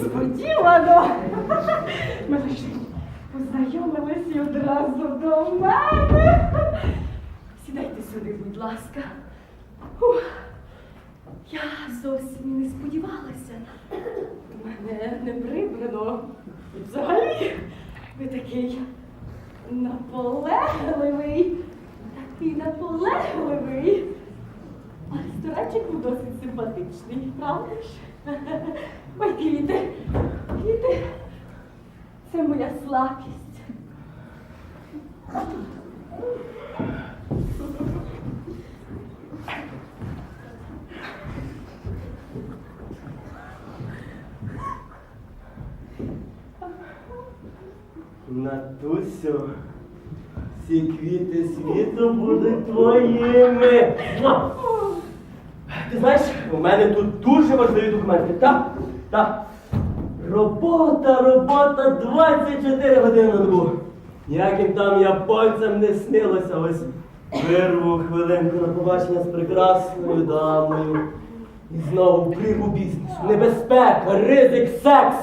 Несподівано. Ми лише познайомились і одразу до мене. Сідайте сюди, будь ласка. Ух, Я зовсім не сподівалася. Мене не прибрано. Взагалі, ви такий наполегливий, такий наполегливий. А ресторанчик був досить симпатичний, правда ж? Ой, квіти, квіти. Це моя слабкість. Натусю, всі квіти світу будуть твоїми. Ти знаєш, у мене тут дуже важливі документи. Так, так. Робота, робота 24 години на добу. Ніяким там японцям не снилося ось вирву хвилинку на побачення з прекрасною дамою. І знову прірву бізнесу. Небезпека, ризик, секс.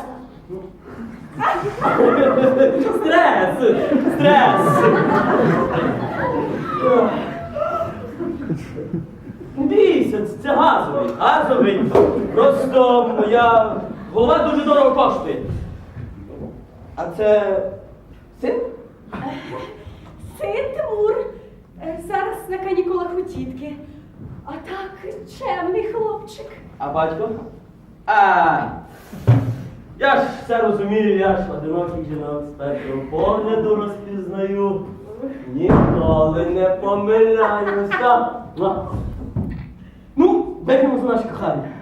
Стрес! Стрес! Не бійся, це- це газовий, газовий. Просто моя голова дуже дорого коштує. А це син? Син Тимур е, зараз на канікулах у тітки. А так чемний хлопчик. А батько? А, я ж все розумію, я ж одиноких жінок з першого погляду розпізнаю. Ніколи не помиляюся. Ну, вип'ємо за наше кохання.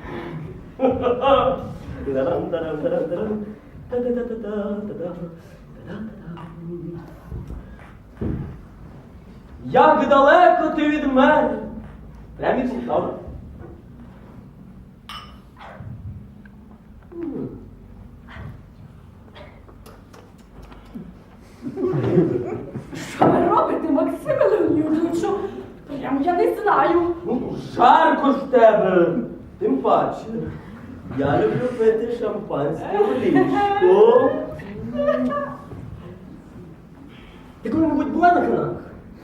Як далеко ти від мене? Прям від правда? Що ви робите, Максиме Леонідовичу? Прямо я не знаю. Ну, жарко ж тебе. Тим паче. Я люблю пити шампанське в ліжку. Ти коли-небудь була на каналах?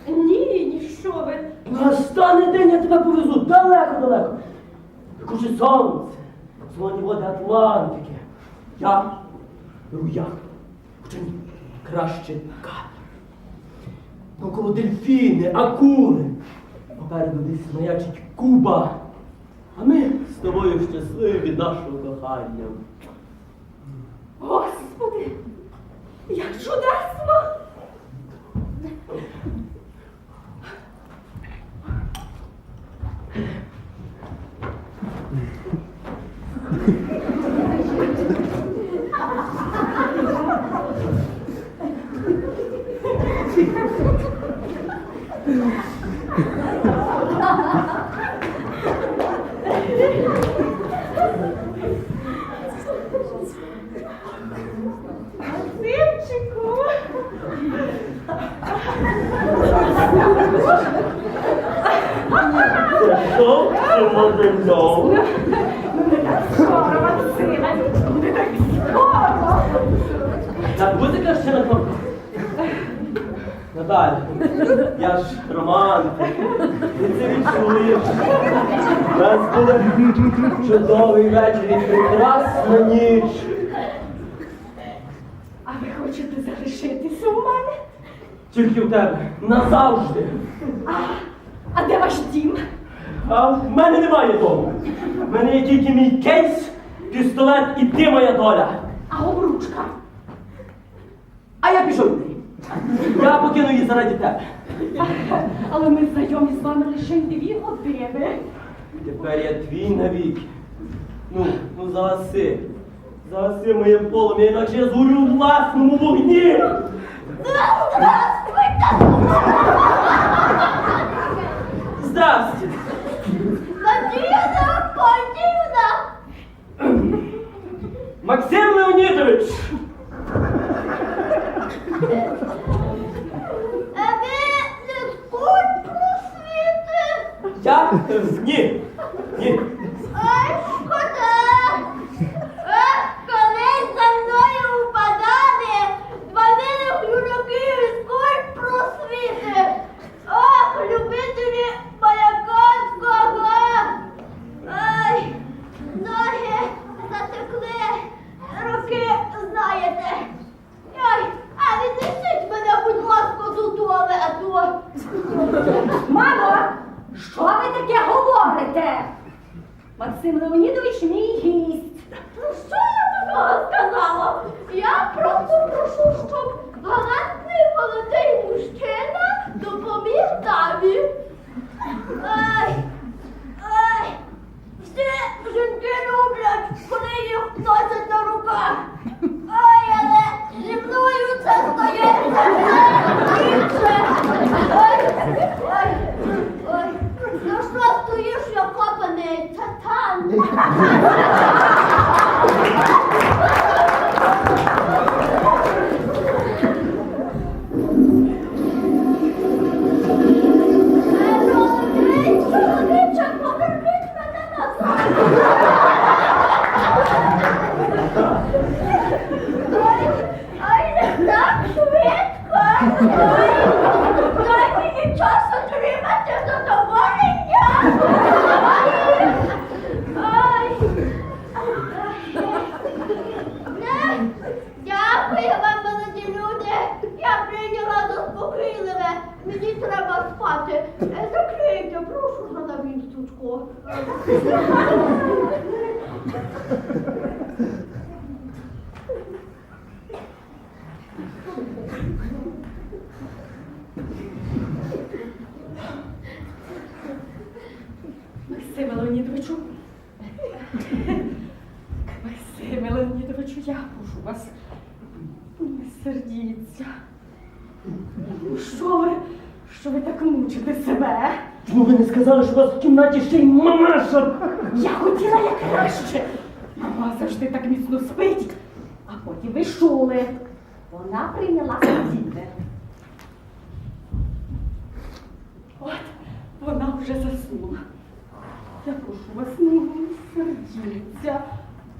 Ні, ні, що ви. Настане день, я тебе повезу далеко-далеко. Куче сонце, солоні води Атлантики. Я беру яхту. Хоча ні, краще катер. Навколо дельфіни, акули. Попереду десь маячить Куба. А ми тобою щасливі нашого кохання. Господи, як чудесно! Зовсім одинок. Ну не так скоро, Максиме. Не так скоро. Так музика ще на кнопку. Наталя, я ж романтик. Ти це відчуєш. У нас буде чудовий вечір і прекрасна ніч. А ви хочете залишитися у мене? Тільки в тебе назавжди. А, а де ваш дім? А в мене немає дому. В мене є тільки мій кейс, пістолет і ти моя доля. А обручка? А я пішов. Я покину її заради тебе. Але ми знайомі з вами лише дві години. Тепер я твій навіки. Ну, ну загаси. Загаси моє полум'я, інакше я згорю у власному вогні. Здрасте. Надежда Пантівна! Максим Леонідович. А ви не скуть просвіти? Я? Ні. Ні. Таке говорите? Максим Леонідович мій гість. Ну що я такого сказала? Я просто прошу, щоб галантний молодий мужчина допоміг дамі. Ай, ай, всі жінки люблять, коли їх носять на руках. Ай, але зі мною це стається швидко. Ай, дай мені час отримати задоволення. Ай, ай, не, Дякую вам, молоді люди. Я прийняла заспокійливе. Мені треба спати. Е, Закрийте, прошу за на місточку. Максиме Леонідовичу. Максиме Леонідовичу, я прошу вас. Не сердіться. Ну, Що ви? Що ви так мучите себе? Чому ви не сказали, що у вас в кімнаті ще й мамаша? Я хотіла як краще. Мама завжди так міцно спить. А потім ви чули. Вона прийняла сидіти. От вона вже заснула. Я прошу вас, не сердіться.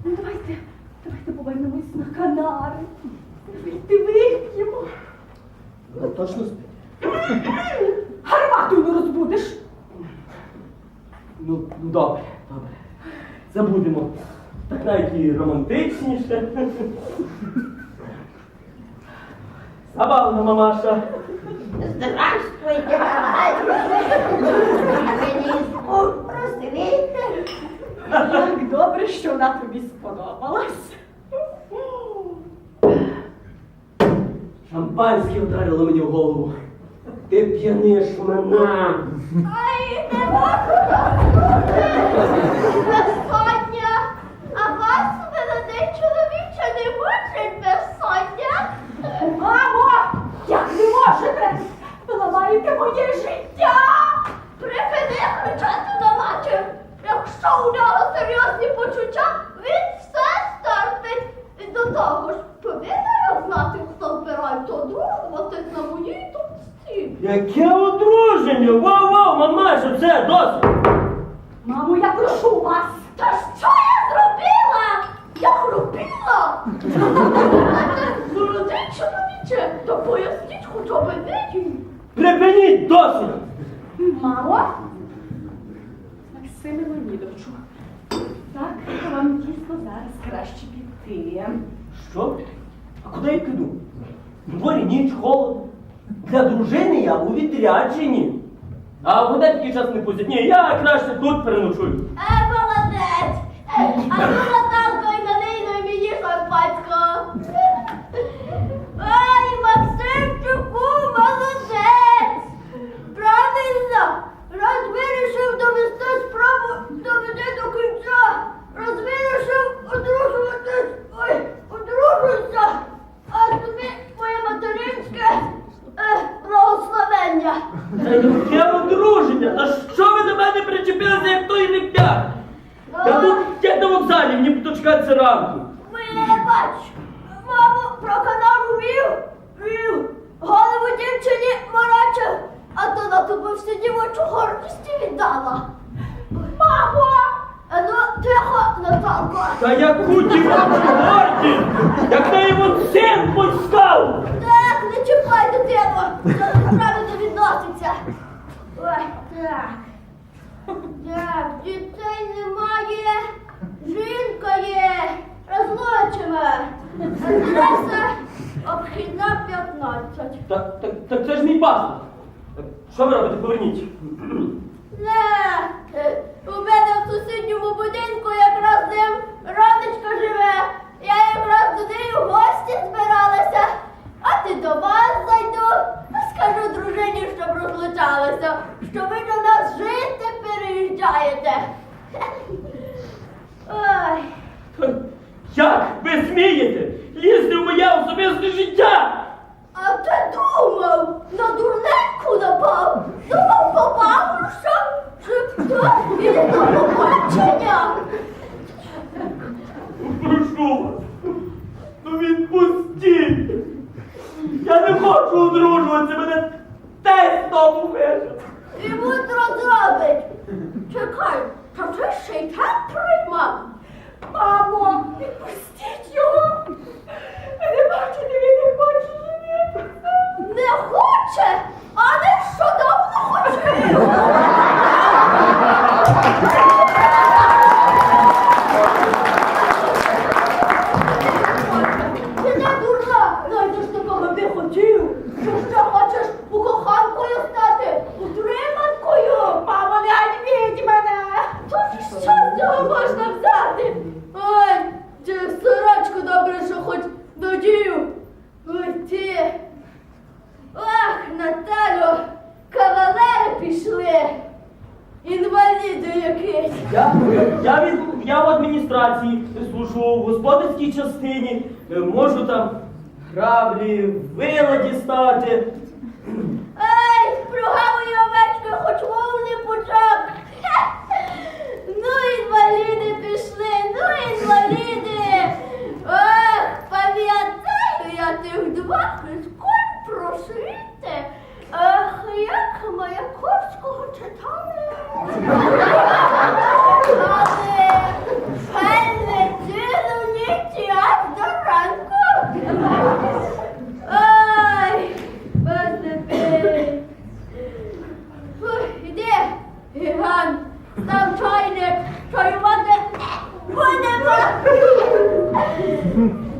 Ну, давайте, давайте повернемось на Канари. Давайте вип'ємо. Ви точно спите? Гармату не розбудеш. Ну, ну добре, добре. Забудемо. Так навіть і романтичніше. Забавна мамаша. Здравствуйте, Мені спух. Як добре, що вона тобі сподобалась. Шампанське вдарило мені в голову. Ти п'яниш мене. Ай, не можу безсоння. А вас, молодий чоловіче, не мучить безсоння? Мамо, як ви можете? Ви ламаєте моє життя. Припини кричати на матір. Якщо у нього серйозні почуття, він все стерпить. І до того ж, повинна я знати, хто на моїй тупці. Яке одруження? Вау-вау, мамаша, все, досить. Мамо, я прошу вас. Та що я зробила? Я хропіла. Молодий чоловіче, то поясніть хоча б нині. Припиніть досить! Мамо? Максиме Леонідовичу, так вам дійсно зараз краще піти. Що? А куди я піду? В дворі ніч холодно. Для дружини я у відрядженні. А буде такий час не пустять? Ні, я краще тут переночую. Е, молодець! Е, а ну Наталко і налийно мені шампанського. Ай, Максимчику, молодець! Правильно! Раз вирішив довести справу, доведи до кінця! Раз вирішив одружуватись, ой, одружуйся! А тобі моє материнське е, благословення! Та яке одруження? Та що ви до мене причепилися, як той ліктяр? Я тут як на вокзалі, мені б дочекатися ранку. Вибач, мамо, про канал вів, вів, голову дівчині морачив, а то на тобі всю дівочу гордість і А ну, тихо, Наталко. Та яку дівочу гордість! Як на його син постав! Так, не чіпай дитину, це неправильно відноситься. Ой, так. Так, дітей немає, жінка є, розлучена. Адреса обхідна 15. Так, так, так це ж мій паспорт. Що ви робите? Поверніть. Не, е, у мене в сусідньому будинку якраз ним родичка живе. Я якраз до неї в гості збиралася. А ти до вас зайду. Скажу дружині, щоб розлучалася, що ви до нас жити переїжджаєте. Ой, Як ви смієте? Лізти в моє особисте життя! а ти думав, на дурненьку напав? Думав, попав, що? Що хто? І до побачення. Прошу вас. Ну відпустіть. Я не хочу одружуватися, мене тесть тому вижив. І мудро зробить. Чекай, та ти ще й так приймав. Мамо, відпустіть його. Ви не бачите, він не хоче женитися. Не хоче, а не що давно хотів. Ти не дурна, знайдеш такого ти хотів. Що ще хочеш у коханкою стати, утриманкою? Мамо, не ганьбіть мене. То що з цього можна? Ой, чи сорочку добре, що хоч надію. Ой, ти. Ах, Наталю, кавалери пішли. Інваліди якісь. Я, я, від, я в адміністрації служу в господарській частині, е, можу там граблі, вила дістати. Ей, прогавої овечки, хоч мову не почав. Mm-hmm.